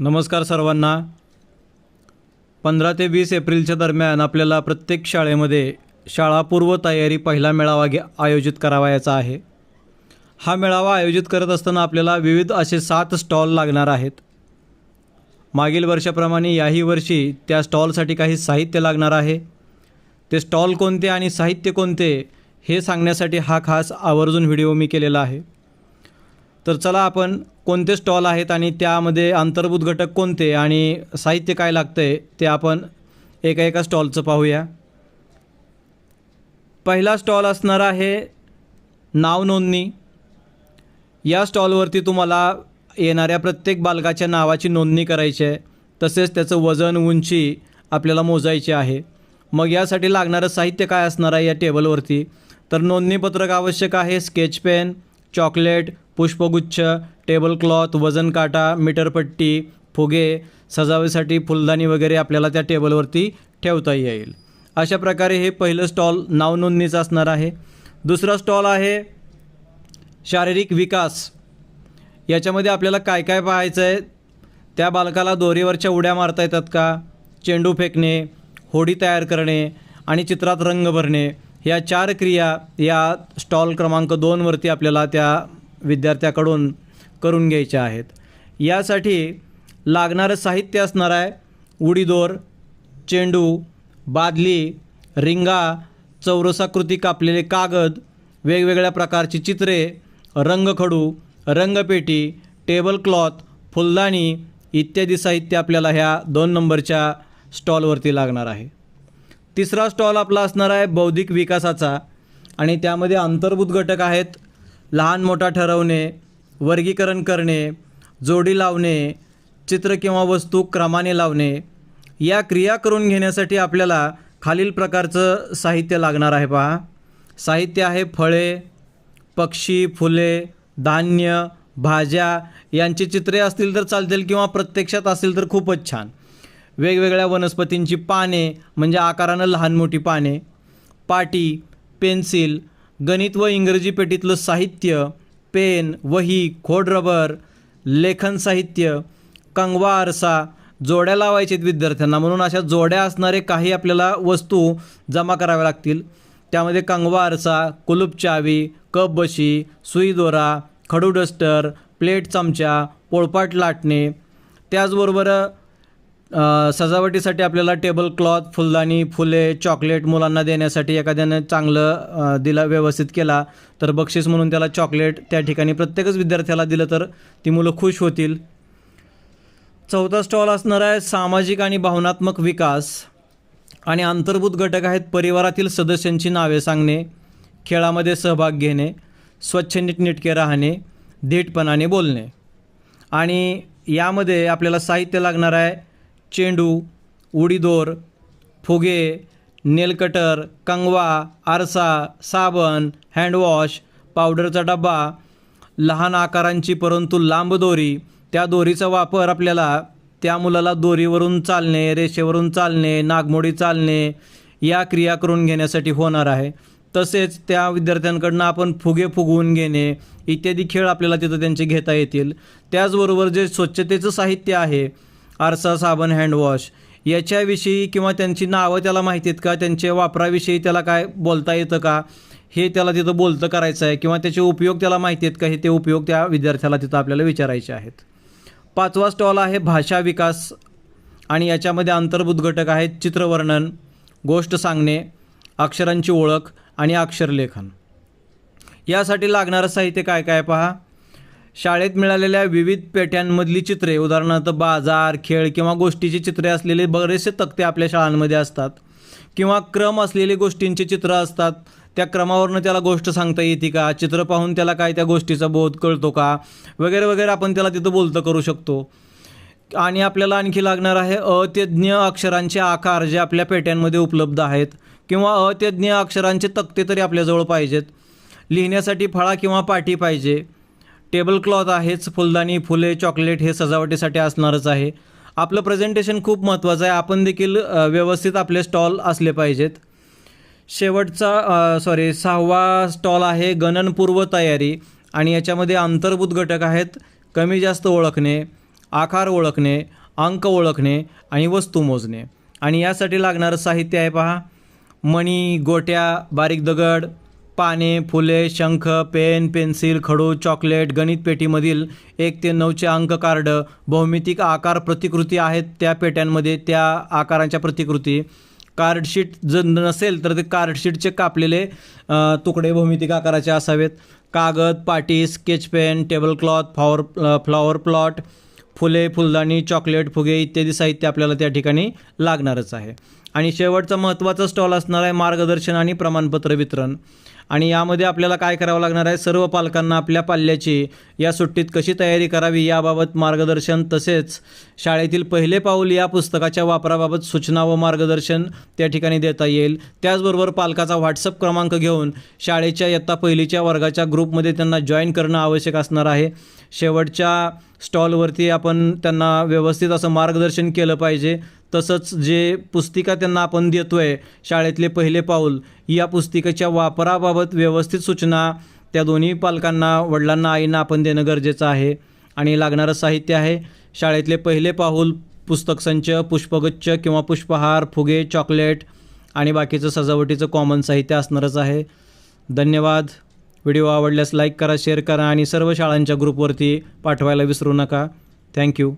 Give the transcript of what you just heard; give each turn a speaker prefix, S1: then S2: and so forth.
S1: नमस्कार सर्वांना. पंधरा ते वीस एप्रिलच्या दरम्यान आपल्याला प्रत्येक शाळेमध्ये शाळापूर्व तयारी पहिला मेळावा घे आयोजित करावायचा आहे. हा मेळावा आयोजित करत असताना आपल्याला विविध असे सात स्टॉल लागणार आहेत. मागील वर्षाप्रमाणे याही वर्षी त्या स्टॉलसाठी काही साहित्य लागणार आहे. ते स्टॉल कोणते आणि साहित्य कोणते हे सांगण्यासाठी हा खास आवर्जून व्हिडिओ मी केलेला आहे. तर चला आपण कोणते स्टॉल आहेत आणि त्यामध्ये अंतर्भूत घटक कोणते आणि साहित्य काय लागतं आहे ते आपण एका एका स्टॉलचं पाहूया. पहिला स्टॉल असणार आहे नाव नोंदणी. या स्टॉलवरती तुम्हाला येणाऱ्या प्रत्येक बालकाच्या नावाची नोंदणी करायची आहे. तसेच त्याचं वजन उंची आपल्याला मोजायची आहे. मग यासाठी लागणारं साहित्य काय असणार आहे या टेबलवरती? तर नोंदणीपत्रक आवश्यक आहे स्केच पेन चॉकलेट पुष्पगुच्छ टेबल क्लॉथ वजन काटा मीटरपट्टी फुगे सजावटीसाठी फुलदाणी वगैरे आपल्याला त्या टेबलवरती ठेवता येईल. अशा प्रकारे हे पहिलं स्टॉल नावनोंदणीचं असणार आहे. दुसरा स्टॉल आहे शारीरिक विकास. याच्यामध्ये आपल्याला काय काय पाहायचं आहे? त्या बालकाला दोरीवरच्या उड्या मारता येतात का? चेंडू फेकणे होडी तयार करणे आणि चित्रात रंग भरणे. या चार क्रिया या स्टॉल क्रमांक दोनवरती आपल्याला त्या विद्यार्थ्याकडून करून घ्यायच्या आहेत. यासाठी लागणारं साहित्य असणार आहे उडीदोर चेंडू बादली रिंगा चौरसाकृती कापलेले कागद वेगवेगळ्या प्रकारची चित्रे रंगखडू रंगपेटी टेबल क्लॉथ फुलदाणी इत्यादी साहित्य आपल्याला ह्या दोन नंबरच्या स्टॉलवरती लागणार आहे. तिसरा स्टॉल आपला असणार आहे बौद्धिक विकासाचा. आणि त्यामध्ये अंतर्भूत घटक आहेत लहान मोठा ठरवणे वर्गीकरण करणे जोडी लावणे चित्र किंवा वस्तू क्रमाने लावणे. या क्रिया करून घेण्यासाठी आपल्याला खालील प्रकारचं साहित्य लागणार आहे पहा. साहित्य आहे फळे पक्षी फुले धान्य भाज्या. यांची चित्रे असतील तर चालतील किंवा प्रत्यक्षात असतील तर खूपच छान. वेगवेगळ्या वनस्पतींची पाने म्हणजे आकारानं लहान मोठी पाने पाटी पेन्सिल गणित व इंग्रजी पेटीतलं साहित्य पेन वही खोड रबर लेखन साहित्य कंगवा आरसा जोड्या लावायचे आहेत विद्यार्थ्यांना. म्हणून अशा जोड्या असणारे काही आपल्याला वस्तू जमा कराव्या लागतील. त्यामध्ये कंगवा आरसा कुलूप चावी कप बशी सुई दोरा खडू डस्टर प्लेट चमचा पोळपाट लाटणे. त्याचबरोबर सजावटीसाठी आपल्याला टेबल क्लॉथ फुलदाणी फुले चॉकलेट मुलांना देण्यासाठी एखाद्यानं चांगलं दिला व्यवस्थित केला तर बक्षीस म्हणून त्याला चॉकलेट त्या ठिकाणी प्रत्येकच विद्यार्थ्याला दिलं तर ती मुलं खुश होतील. चौथा स्टॉल असणार आहे सामाजिक आणि भावनात्मक विकास. आणि अंतर्भूत घटक आहेत परिवारातील सदस्यांची नावे सांगणे खेळामध्ये सहभाग घेणे स्वच्छ नीटनेटके राहणे धीटपणाने बोलणे. आणि यामध्ये आपल्याला साहित्य लागणार आहे चेंडू उडीदोर फुगे नेलकटर कंगवा आरसा साबण हँडवॉश पावडरचा डबा लहान आकारांची परंतु लांब दोरी त्या दोरीचा वापर आपल्याला त्या मुलाला दोरीवरून चालणे रेषेवरून चालणे नागमोडी चालणे या क्रिया करून घेण्यासाठी होणार आहे. तसेच त्या विद्यार्थ्यांकडनं आपण फुगे फुगवून घेणे इत्यादी खेळ आपल्याला तिथं त्यांचे घेता येतील. त्याचबरोबर जे स्वच्छतेचं साहित्य आहे आरसा साबण हँडवॉश याच्याविषयी किंवा त्यांची नावं त्याला माहिती आहेत का? त्यांच्या वापराविषयी त्याला काय बोलता येतं का? हे त्याला तिथं बोलतं करायचं आहे किंवा त्याचे उपयोग त्याला माहिती आहेत का? हे ते उपयोग त्या विद्यार्थ्याला तिथं आपल्याला विचारायचे आहेत. पाचवा स्टॉल आहे भाषा विकास आणि याच्यामध्ये अंतर्भूत घटक आहेत चित्रवर्णन गोष्ट सांगणे अक्षरांची ओळख आणि अक्षरलेखन. यासाठी लागणारं साहित्य काय काय पहा? शाळेत मिळालेल्या विविध पेट्यांमधली चित्रे उदाहरणार्थ बाजार खेळ किंवा गोष्टीची चित्रे असलेले बरेचसे तक्ते आपल्या शाळांमध्ये असतात. किंवा क्रम असलेली गोष्टींची चित्र असतात. त्या क्रमावरनं त्याला गोष्ट सांगता येते का? चित्र पाहून त्याला काय त्या गोष्टीचा बोध कळतो का? वगैरे वगैरे आपण त्याला तिथं बोलतं करू शकतो. आणि आपल्याला आणखी लागणार आहे अत्यज्ञ अक्षरांचे आकार जे आपल्या पेट्यांमध्ये उपलब्ध आहेत किंवा अत्यज्ञ अक्षरांचे तक्ते तरी आपल्याजवळ पाहिजेत. लिहिण्यासाठी फळा किंवा पाठी पाहिजे. टेबल क्लॉथ आहेच फुलदाणी फुले चॉकलेट हे सजावटीसाठी असणारच आहे. आपलं प्रेझेंटेशन खूप महत्त्वाचं आहे. आपण देखील व्यवस्थित आपले स्टॉल असले पाहिजेत. शेवटचा सॉरी सहावा स्टॉल आहे गणनपूर्व तयारी आणि याच्यामध्ये अंतर्भूत घटक आहेत कमी जास्त ओळखणे आकार ओळखणे अंक ओळखणे आणि वस्तू मोजणे. आणि यासाठी लागणारं साहित्य आहे पहा. मणी गोट्या बारीक दगड पाने फुले शंख पेन पेन्सिल खडू चॉकलेट गणित पेटीमधील एक ते नऊचे अंक कार्ड भौमितिक आकार प्रतिकृती आहेत त्या पेट्यांमध्ये त्या आकारांच्या प्रतिकृती. कार्डशीट जर नसेल तर ते कार्डशीटचे कापलेले तुकडे भौमितिक आकाराचे असावेत. कागद पाटी sketch pen table cloth flower flower pot फुले फुलदाणी चॉकलेट फुगे इत्यादी साहित्य आपल्याला त्या ठिकाणी लागणारच आहे. आणि शेवटचा महत्त्वाचा स्टॉल असणार आहे मार्गदर्शन आणि प्रमाणपत्र वितरण. आणि यामध्ये आपल्याला काय करावं लागणार आहे? सर्व पालकांना आपल्या पाल्याची या सुट्टीत कशी तयारी करावी याबाबत मार्गदर्शन तसेच शाळेतील पहिले पाऊल या पुस्तकाच्या वापराबाबत सूचना व मार्गदर्शन त्या ठिकाणी देता येईल. त्याचबरोबर पालकाचा व्हॉट्सअप क्रमांक घेऊन शाळेच्या इयत्ता पहिलीच्या वर्गाच्या ग्रुपमध्ये त्यांना जॉईन करणं आवश्यक असणार आहे. शेवटच्या स्टॉलवरती आपण त्यांना व्यवस्थित असं मार्गदर्शन केलं पाहिजे. तसंच जे पुस्तिका त्यांना आपण देतो आहे शाळेतले पहिले पाऊल या पुस्तिकेच्या वापराबाबत व्यवस्थित सूचना त्या दोन्ही पालकांना वडिलांना आईंना आपण देणं गरजेचं आहे आणि लागणारं साहित्य आहे. शाळेतले पहिले पाऊल पुस्तक संच पुष्पगुच्छ किंवा पुष्पहार फुगे चॉकलेट आणि बाकीचं सजावटीचं कॉमन साहित्य असणारच आहे. धन्यवाद. व्हिडिओ आवडल्यास लाईक करा शेअर करा आणि सर्व शाळांच्या ग्रुपवरती पाठवायला विसरू नका. थँक्यू